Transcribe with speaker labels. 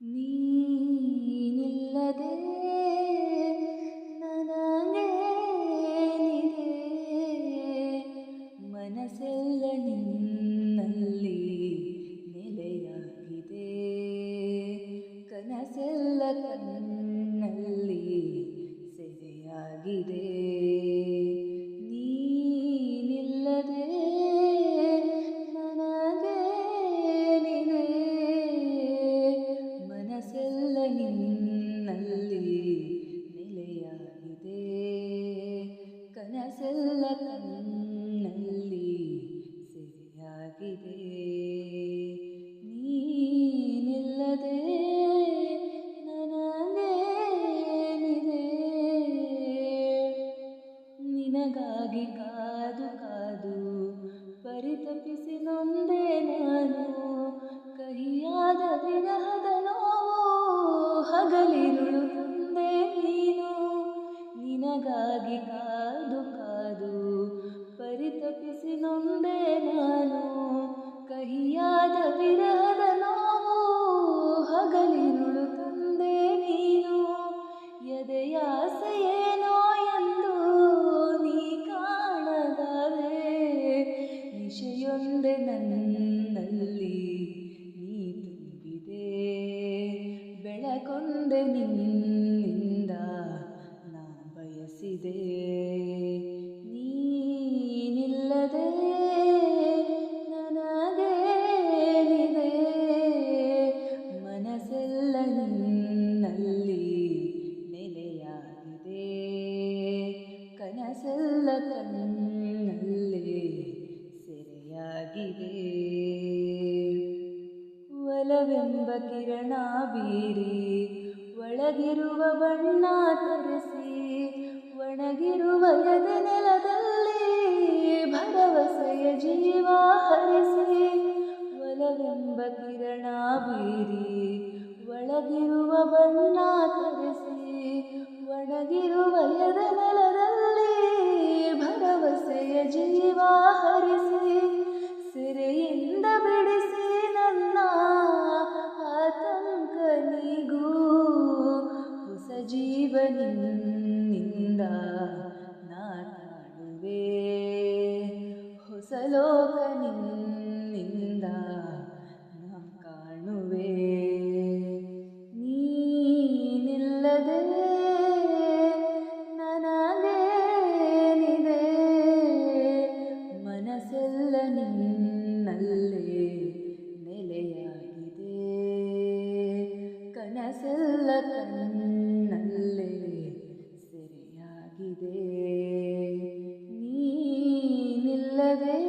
Speaker 1: ni ನಿನಗಾಗಿ ಕಾದು ಕಾದು ಪರಿತಪಿಸಿ ನೊಂದೆ ನಾನು. ಕಹಿಯಾದ ವಿರಹದ ನೋವು ಹಗಲಿರುಳು ತಂದೆ ನೀನು. ನಿನಗಾಗಿ ಕಾದು ಕಾದು ಪರಿತಪಿಸಿ ನೊಂದೆ ನಾನು. ಕಹಿಯಾದ ವಿರಹದ ನೋವು ಹಗಲಿರುಳು ತಂದೆ ನೀನು. ಎದೆಯಾಸೆಯೇನೋ ನಿಶೆಯೊಂದೆ ನನ್ನಲ್ಲಿ ನೀ ತುಂಬಿದೆ. ಬೆಳಕೊಂದೆ ನಿನ್ನಿಂದ ನಾ ಬಯಸಿದೆ. ಸೆರೆಯಾಗಿದೆ ಒಲವೆಂಬ ಕಿರಣ ಬೀರಿ, ಒಳಗಿರುವ ಬಣ್ಣ ತರಿಸಿ, ಒಣಗಿರುವ ಎದೆ ನೆಲದಲ್ಲಿ ಭರವಸೆಯ ಜೀವ ಹರಿಸಿ, ಒಲವೆಂಬ ಕಿರಣ ಬೀರಿ, ಒಳಗಿರುವ ಬಣ್ಣ ತರಿಸಿ, ಒಣಗಿರುವ ಎದೆ ನೆಲದಲ್ಲಿ ಭರವಸೆಯ ಜೀವ ಹರಿಸಿ ಜೀವನಿಂದ ನಾಟಾಡುವೆ. ಹೊಸ ಲೋಕ verdadeira